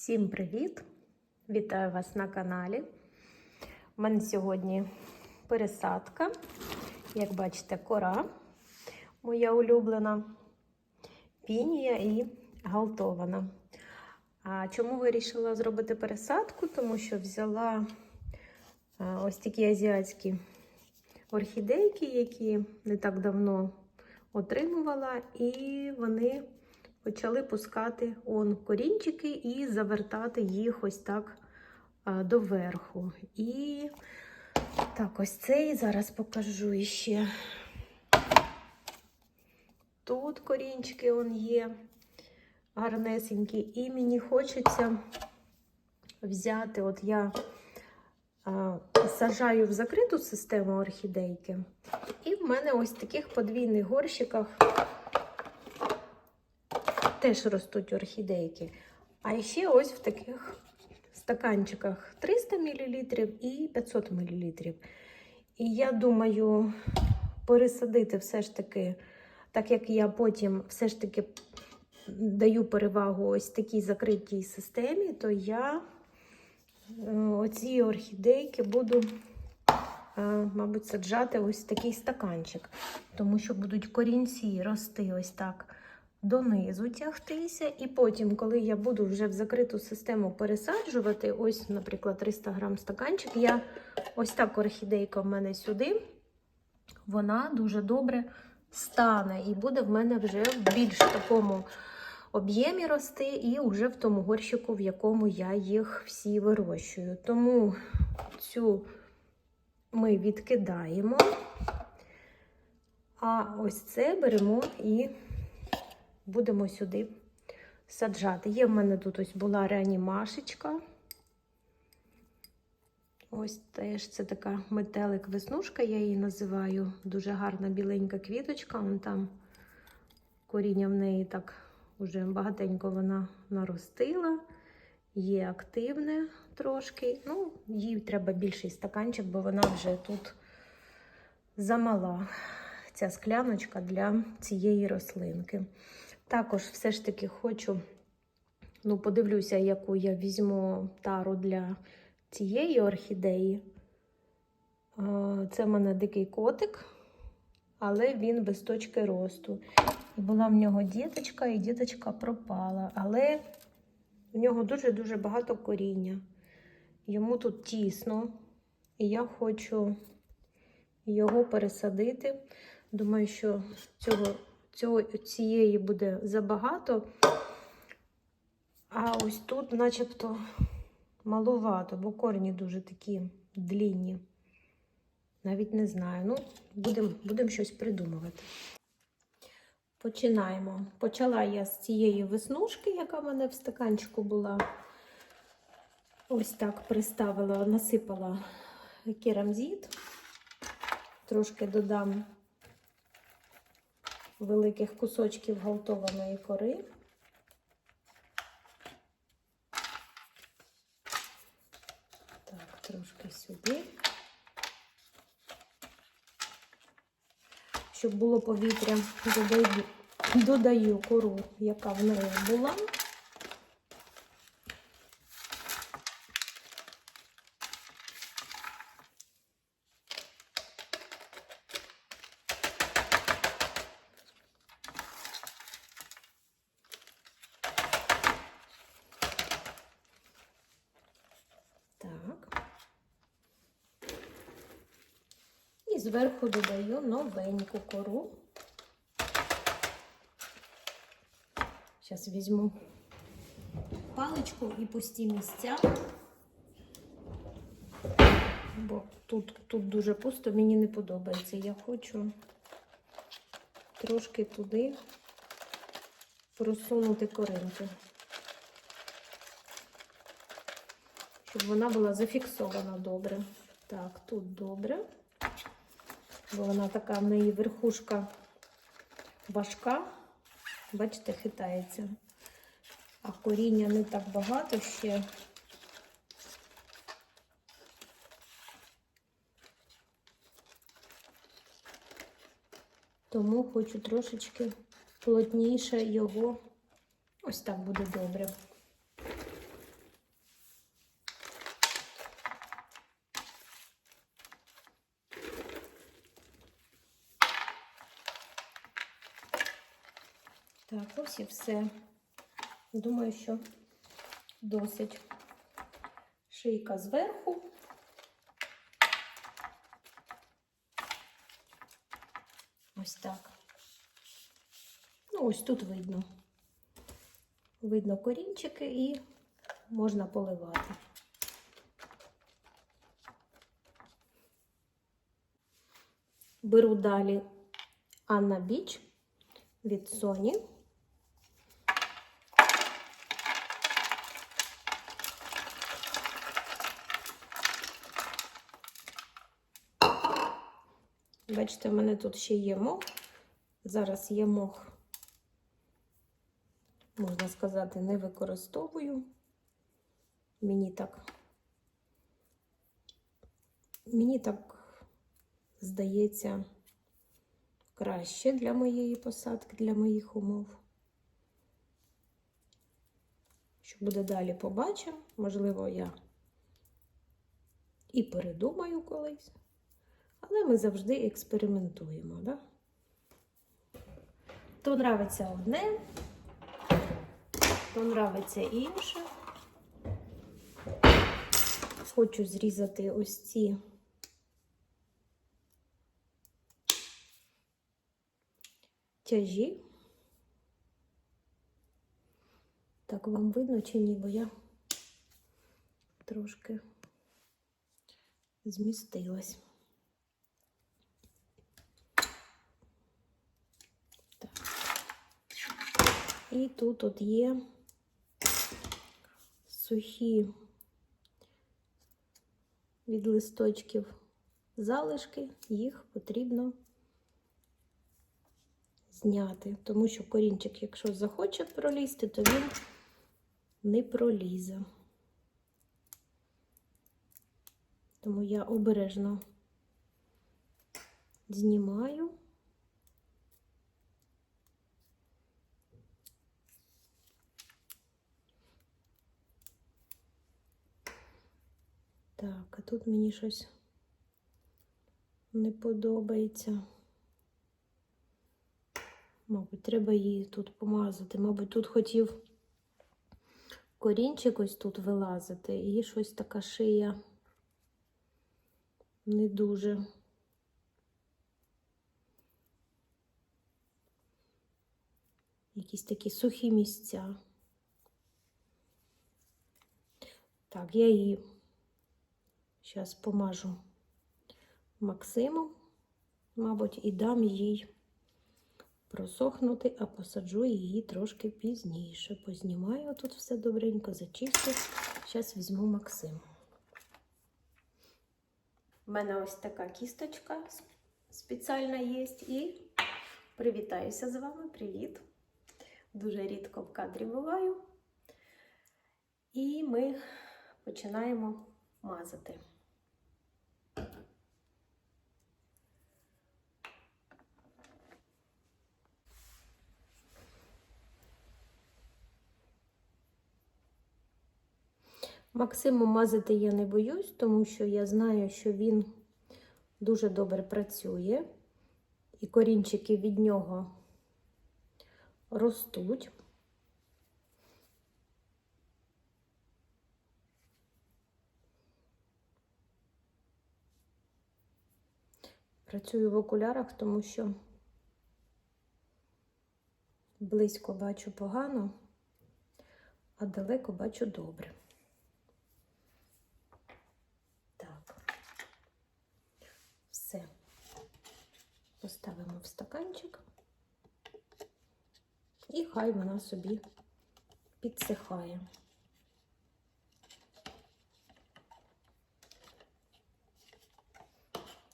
Всім привіт! Вітаю вас на каналі. У мене сьогодні пересадка. Як бачите, кора моя улюблена, пінія і галтована. А чому вирішила зробити пересадку? Тому що взяла ось такі азіатські орхідейки, які не так давно отримувала, і вони почали пускати он корінчики і завертати їх ось так доверху. І так, ось цей зараз покажу іще. Тут корінчики он є гарнесенькі, і мені хочеться взяти, от я а, сажаю в закриту систему орхідейки, і в мене ось таких подвійних горщиках теж ростуть орхідейки. А ще ось в таких стаканчиках 300 мл і 500 мл. І я думаю, пересадити все ж таки, так як я потім все ж таки даю перевагу ось такій закритій системі, то я е, оці орхідейки буду, е, мабуть, саджати ось такий стаканчик, тому що будуть корінці рости ось так донизу тягтися. І потім, коли я буду вже в закриту систему пересаджувати, ось, наприклад, 300 грам стаканчик, я ось так орхідейка в мене сюди, вона дуже добре стане і буде в мене вже в більш такому об'ємі рости, і вже в тому горщику, в якому я їх всі вирощую. Тому цю ми відкидаємо. А ось це беремо і будемо сюди саджати. Є в мене тут ось була реанімашечка. Ось теж це така метелик-веснушка, я її називаю. Дуже гарна біленька квіточка. Вон там коріння в неї так уже багатенько вона наростила. Є активне трошки. Ну, їй треба більший стаканчик, бо вона вже тут замала ця скляночка для цієї рослинки. Також все ж таки хочу, ну, подивлюся, яку я візьму тару для цієї орхідеї. Це в мене дикий котик, але він без точки росту. І була в нього діточка, і діточка пропала. Але в нього дуже-дуже багато коріння. Йому тут тісно, і я хочу його пересадити. Думаю, що цього цього, цієї буде забагато. А ось тут, начебто, маловато, бо корні дуже такі длінні. Навіть не знаю. Ну, будемо будем щось придумувати. Починаємо. Почала я з цієї веснушки, яка в мене в стаканчику була. Ось так приставила, насипала керамзит. Трошки додам великих кусочків галтованої кори. Так, трошки сюди. Щоб було повітря, додаю, додаю кору, яка в неї була. Так. І зверху додаю новеньку кору. Зараз візьму паличку і пусті місця, бо тут, тут дуже пусто, мені не подобається. Я хочу трошки туди просунути коринку. щоб вона була зафіксована добре. Так, тут добре, бо вона така в неї верхушка важка, бачите, хитається. А коріння не так багато ще. Тому хочу трошечки плотніше його, ось так буде добре. Так, ось і все. Думаю, що досить шийка зверху. Ось так. Ну, ось тут видно. Видно корінчики і можна поливати. Беру далі Анна Біч від Sony. Бачите, в мене тут ще є мох. Зараз є мох, можна сказати, не використовую. Мені так, мені так здається краще для моєї посадки, для моїх умов. Що буде далі, побачимо. Можливо, я і передумаю колись. Але ми завжди експериментуємо, да? То нравиться одне, то нравиться інше. Хочу зрізати ось ці тяжі. Так, вам видно чи ні, бо я трошки змістилась. І тут от є сухі від листочків залишки, їх потрібно зняти, тому що корінчик, якщо захоче пролізти, то він не пролізе. Тому я обережно знімаю. Так, а тут мені щось не подобається. Мабуть, треба її тут помазати. Мабуть, тут хотів корінчик ось тут вилазити, і щось така шия не дуже. Якісь такі сухі місця. Так, я її зараз помажу Максимом, мабуть, і дам їй просохнути, а посаджу її трошки пізніше. Познімаю тут все добренько, зачистю. Зараз візьму Максим. У мене ось така кісточка спеціальна є. І привітаюся з вами. Привіт! Дуже рідко в кадрі буваю. І ми починаємо мазати. Максиму мазати я не боюсь, тому що я знаю, що він дуже добре працює, і корінчики від нього ростуть. Працюю в окулярах, тому що близько бачу погано, а далеко бачу добре. Так, все. Поставимо в стаканчик. І хай вона собі підсихає.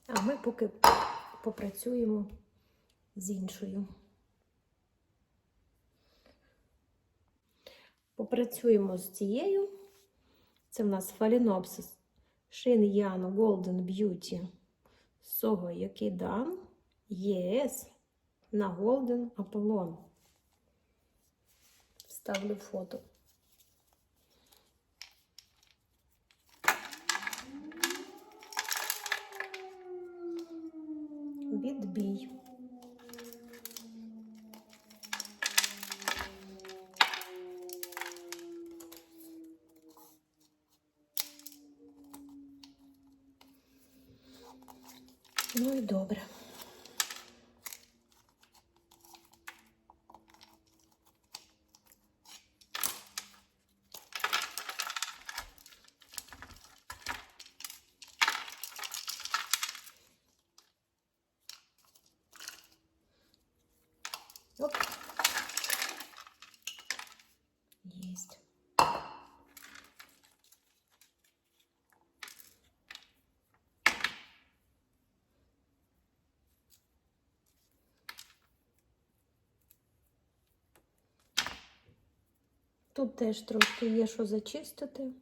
А ми поки попрацюємо з іншою. Попрацюємо з цією. Це в нас Phalaenopsis Shin-Yan Golden Beauty Sogo Yokidan ЄС на Голден Аполлон. Вставлю фото. Відбій. Ну и добре. Тут теж трошки є що зачистити.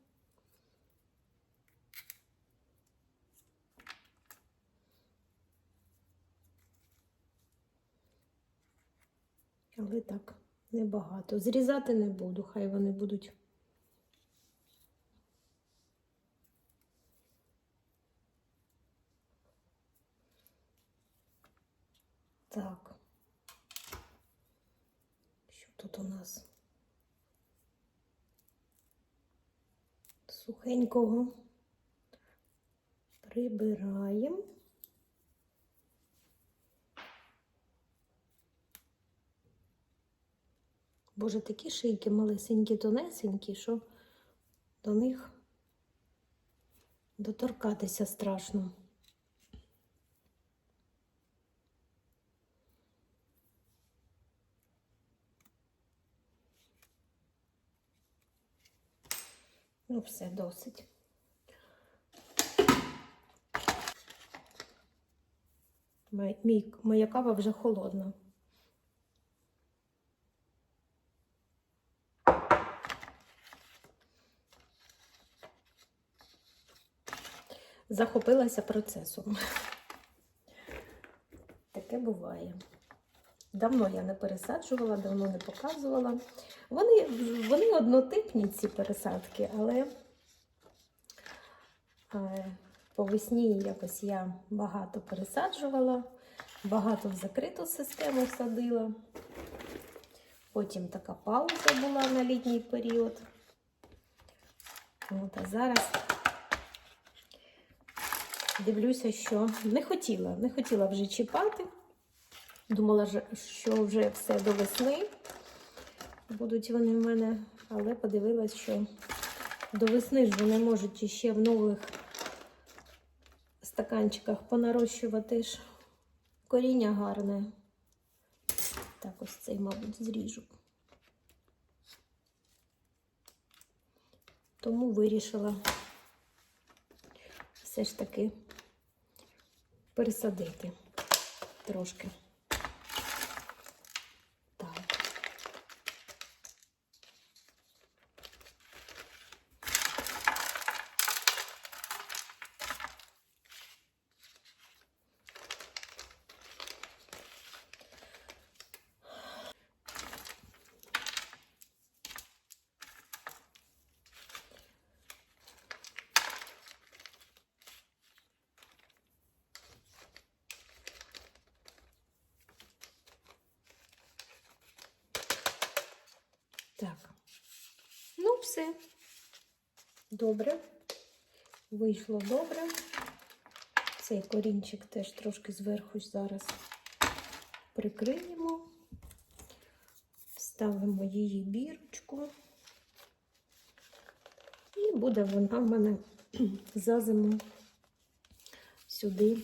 Але так, небагато. Зрізати не буду, хай вони будуть. Так. Що тут у нас? Сухенького прибираємо. Боже, такі шийки малесенькі, тонесенькі, що до них доторкатися страшно. Ну, все досить. Мій, моя кава вже холодна. Захопилася процесом. Таке буває. Давно я не пересаджувала, давно не показувала. Вони, вони однотипні, ці пересадки, але е, по весні якось я багато пересаджувала, багато в закриту систему садила. Потім така пауза була на літній період. От, а зараз дивлюся, що не хотіла, не хотіла вже чіпати. Думала, що вже все до весни будуть вони в мене, але подивилась, що до весни ж вони можуть іще в нових стаканчиках понарощувати ж коріння гарне. Так, ось цей, мабуть, зріжу. Тому вирішила все ж таки пересадити трошки. Так. Так. Ну, все. Добре. Вийшло добре. Цей корінчик теж трошки зверху зараз прикриємо. Вставимо її бірочку. І буде вона в мене за зиму сюди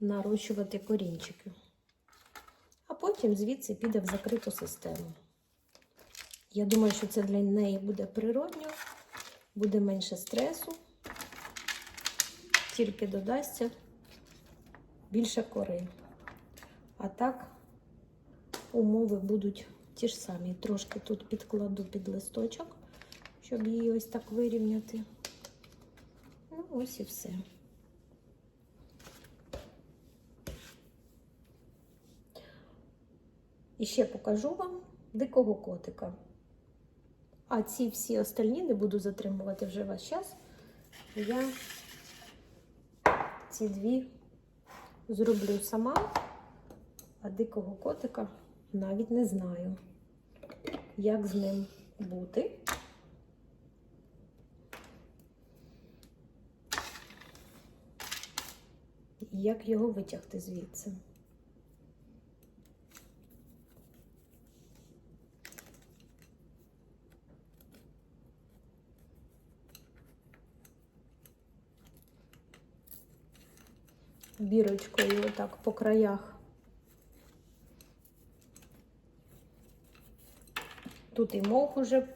нарощувати корінчики. А потім звідси піде в закриту систему. Я думаю, що це для неї буде природньо, буде менше стресу, тільки додасться більше кори. А так умови будуть ті ж самі. Трошки тут підкладу під листочок, щоб її ось так вирівняти. Ну, ось і все. І ще покажу вам дикого котика. А ці всі остальні не буду затримувати вже ваш час. Я ці дві зроблю сама, а дикого котика навіть не знаю, як з ним бути. і як його витягти звідси. Бірочкою отак по краях. Тут і мох уже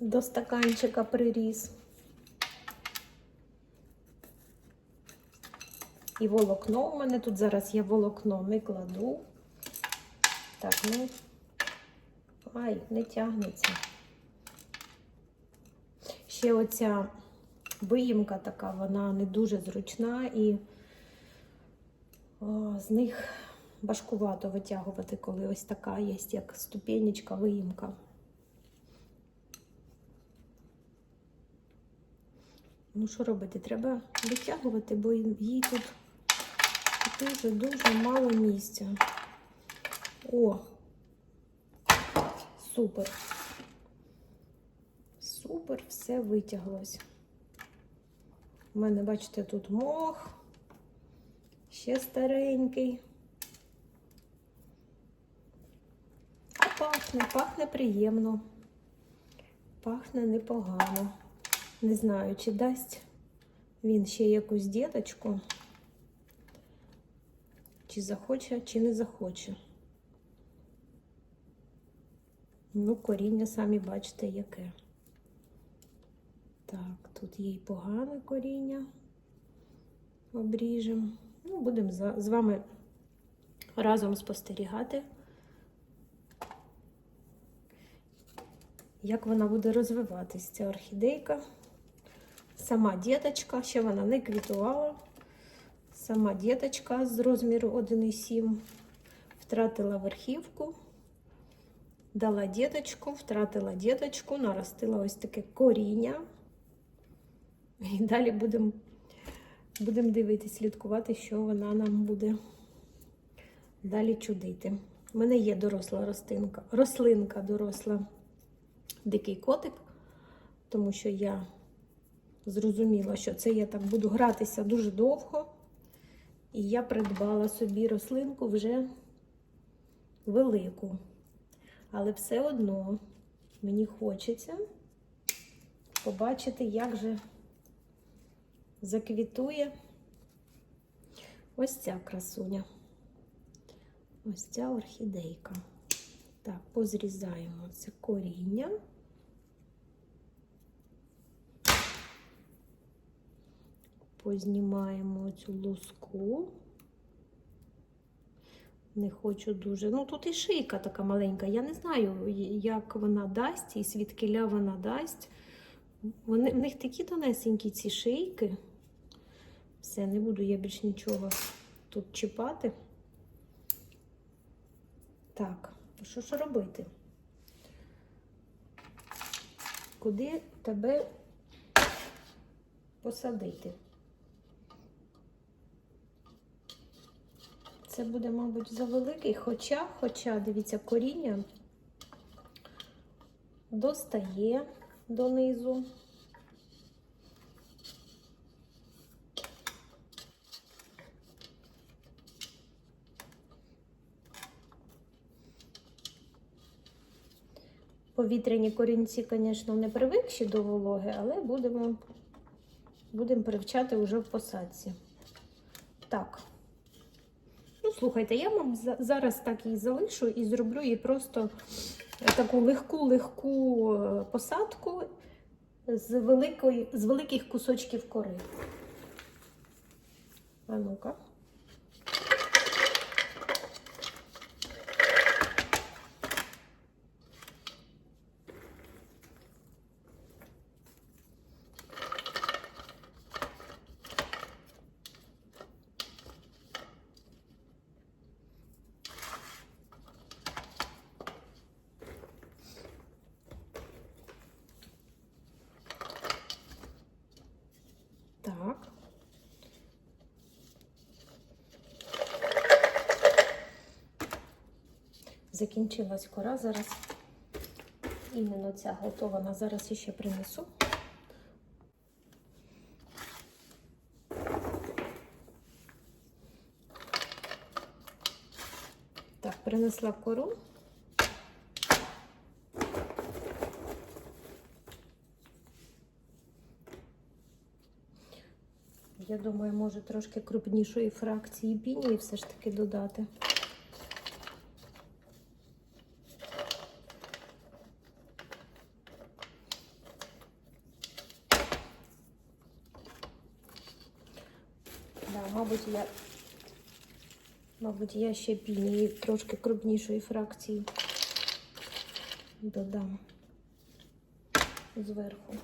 до стаканчика приріс. І волокно у мене тут зараз я волокно не кладу. Так, ну, ай, не тягнеться. Ще оця виїмка така, вона не дуже зручна і з них важкувато витягувати, коли ось така є, як ступенечка, виїмка. Ну, що робити? Треба витягувати, бо їй тут дуже-дуже мало місця. О! Супер. Супер, все витяглось. У мене, бачите, тут мох, ще старенький. А пахне, пахне приємно. Пахне непогано. Не знаю, чи дасть він ще якусь діточку, чи захоче, чи не захоче. Ну, коріння самі бачите, яке. Так, тут є й погане коріння. Обріжемо. Ну, будемо з вами разом спостерігати, як вона буде розвиватись, ця орхідейка. Сама діточка, ще вона не квітувала. Сама діточка з розміру 1,7 втратила верхівку, дала діточку, втратила діточку, наростила ось таке коріння. І далі будемо будем дивитися, слідкувати, що вона нам буде далі чудити. У мене є доросла рослинка, рослинка доросла дикий котик, тому що я зрозуміла, що це я так буду гратися дуже довго. І я придбала собі рослинку вже велику. Але все одно мені хочеться побачити, як же заквітує ось ця красуня. Ось ця орхідейка. Так, позрізаємо це коріння. Познімаємо цю луску. Не хочу дуже. Ну, тут і шийка така маленька. Я не знаю, як вона дасть, і свідкиля вона дасть. Вони, В них такі тонесенькі ці шийки. Все, не буду я більш нічого тут чіпати. Так, що ж робити? Куди тебе посадити? Це буде, мабуть, завеликий, хоча, хоча, дивіться, коріння достає донизу. Повітряні корінці, звісно, не привикші до вологи, але будемо, будемо привчати вже в посадці. Так. Ну, слухайте, я вам зараз так її залишу і зроблю їй просто таку легку-легку посадку з, великої, з великих кусочків кори. А ну-ка. закінчилась кора. Зараз іменно ця готована. Зараз іще принесу. Так, принесла кору. Я думаю, може трошки крупнішої фракції піні все ж таки додати. Мабуть, я ще пінії трошки крупнішої фракції додам зверху.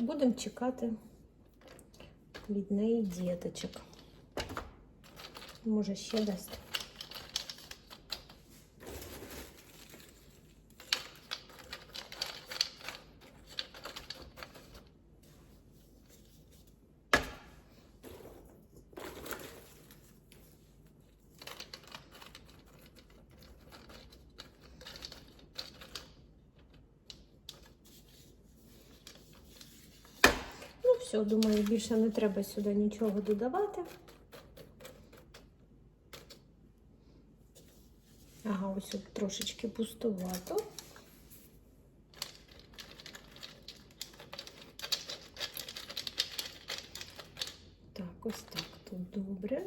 Будемо чекати від неї діточок. Може, ще дасть. Думаю, більше не треба сюди нічого додавати. Ага, ось тут трошечки пустувато. Так, ось так. Тут добре.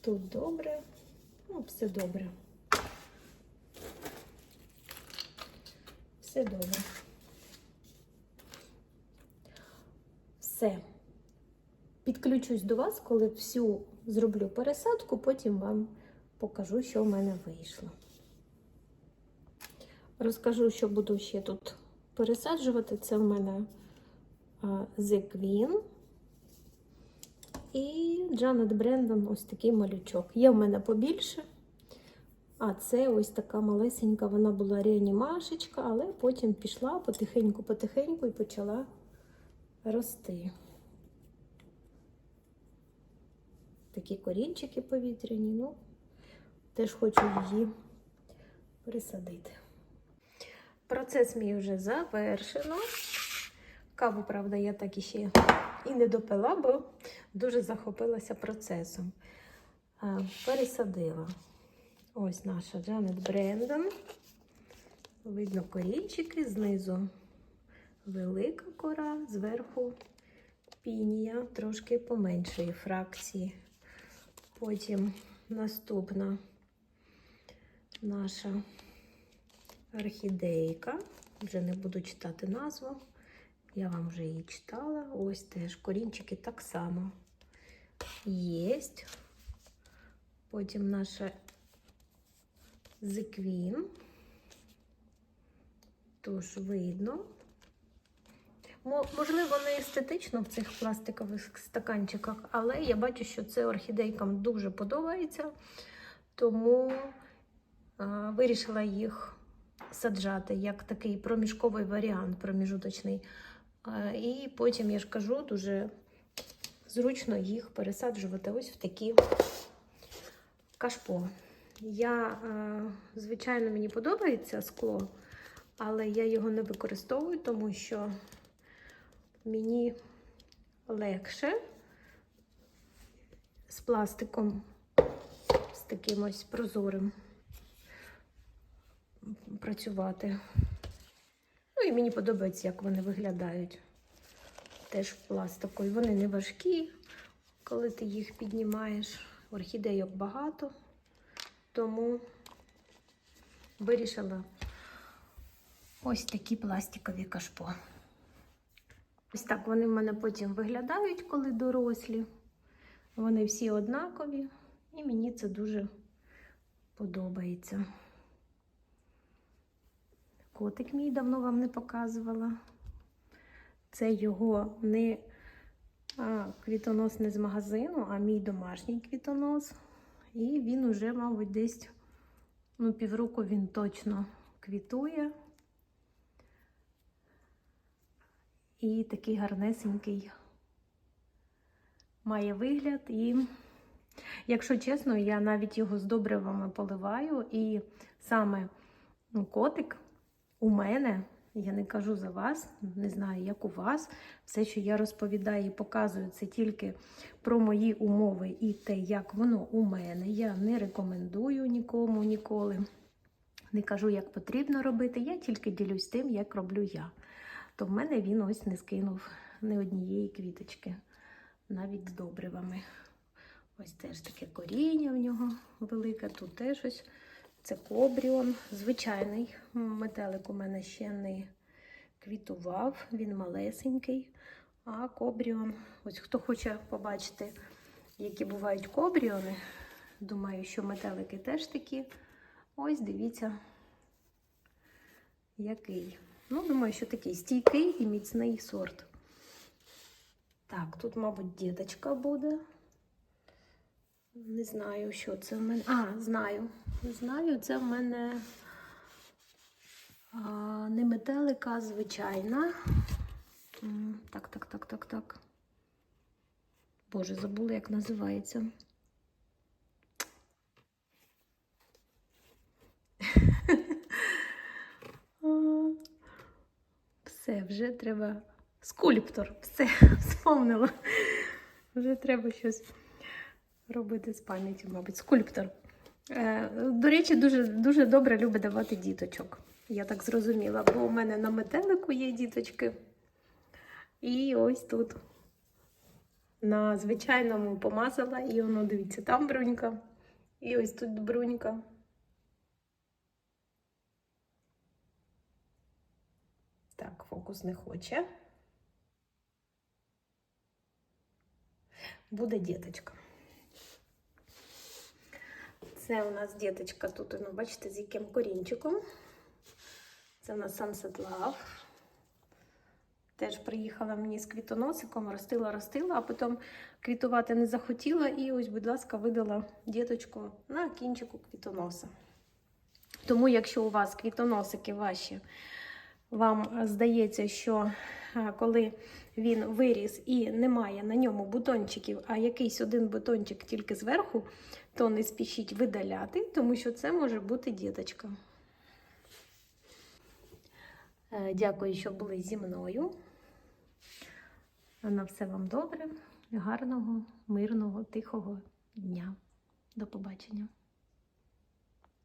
Тут добре. Ну, все добре. Все добре. Все. Підключусь до вас, коли всю зроблю пересадку, потім вам покажу, що в мене вийшло. Розкажу, що буду ще тут пересаджувати. Це в мене The Queen і Janet Brandon ось такий малючок. Є в мене побільше. А це ось така малесенька, вона була реанімашечка, але потім пішла потихеньку-потихеньку і почала рости. Такі корінчики повітряні, ну, теж хочу її пересадити. Процес мій вже завершено. Каву, правда, я так іще і не допила, бо дуже захопилася процесом. Пересадила. Ось наша Джанет Брендон. Видно корінчики, знизу велика кора, зверху пінія, трошки поменшої фракції. Потім наступна наша орхідейка. Вже не буду читати назву. Я вам вже її читала. Ось теж корінчики так само єсть. Потім наша зиквін. Тож видно. Можливо, не естетично в цих пластикових стаканчиках, але я бачу, що це орхідейкам дуже подобається, тому вирішила їх саджати як такий проміжковий варіант, проміжуточний. І потім, я ж кажу, дуже зручно їх пересаджувати ось в такі кашпо. Я, звичайно, мені подобається скло, але я його не використовую, тому що мені легше з пластиком, з таким ось прозорим працювати. Ну і мені подобається, як вони виглядають. Теж пластику. І вони не важкі, коли ти їх піднімаєш. Орхідейок багато, тому вирішила ось такі пластикові кашпо. Ось так вони в мене потім виглядають, коли дорослі. Вони всі однакові, і мені це дуже подобається. Котик мій давно вам не показувала. Це його не а, квітонос не з магазину, а мій домашній квітонос. І він уже, мабуть, десь ну, півроку він точно квітує. І такий гарнесенький має вигляд. І, якщо чесно, я навіть його з добривами поливаю. І саме ну, котик у мене Я не кажу за вас, не знаю, як у вас. Все, що я розповідаю і показую, це тільки про мої умови і те, як воно у мене. Я не рекомендую нікому ніколи. Не кажу, як потрібно робити. Я тільки ділюсь тим, як роблю я. То в мене він ось не скинув ні однієї квіточки, навіть з добривами. Ось теж таке коріння в нього велике. Тут теж ось це кобріон. Звичайний метелик у мене ще не квітував, він малесенький. А кобріон, ось хто хоче побачити, які бувають кобріони, думаю, що метелики теж такі. Ось дивіться, який. Ну, думаю, що такий стійкий і міцний сорт. Так, тут, мабуть, діточка буде. Не знаю, що це в мене. А, знаю. Знаю, це в мене а, не метелика, звичайна. Так, так, так, так, так. Боже, забула, як називається. А, Все, вже треба. Скульптор, все, вспомнила. Вже треба щось робити з пам'яті, мабуть, скульптор. Е, До речі, дуже, дуже добре любить давати діточок. Я так зрозуміла, бо у мене на метелику є діточки. І ось тут на звичайному помазала, і воно, дивіться, там брунька. І ось тут брунька. Так, фокус не хоче. Буде діточка. Це у нас діточка тут, ну, бачите, з яким корінчиком. Це у нас Sunset Love. Теж приїхала мені з квітоносиком, ростила, ростила, а потім квітувати не захотіла. І ось, будь ласка, видала діточку на кінчику квітоноса. Тому, якщо у вас квітоносики ваші, вам здається, що коли він виріс і немає на ньому бутончиків, а якийсь один бутончик тільки зверху, то не спішіть видаляти, тому що це може бути діточка. Е, Дякую, що були зі мною. На все вам добре, гарного, мирного, тихого дня. До побачення.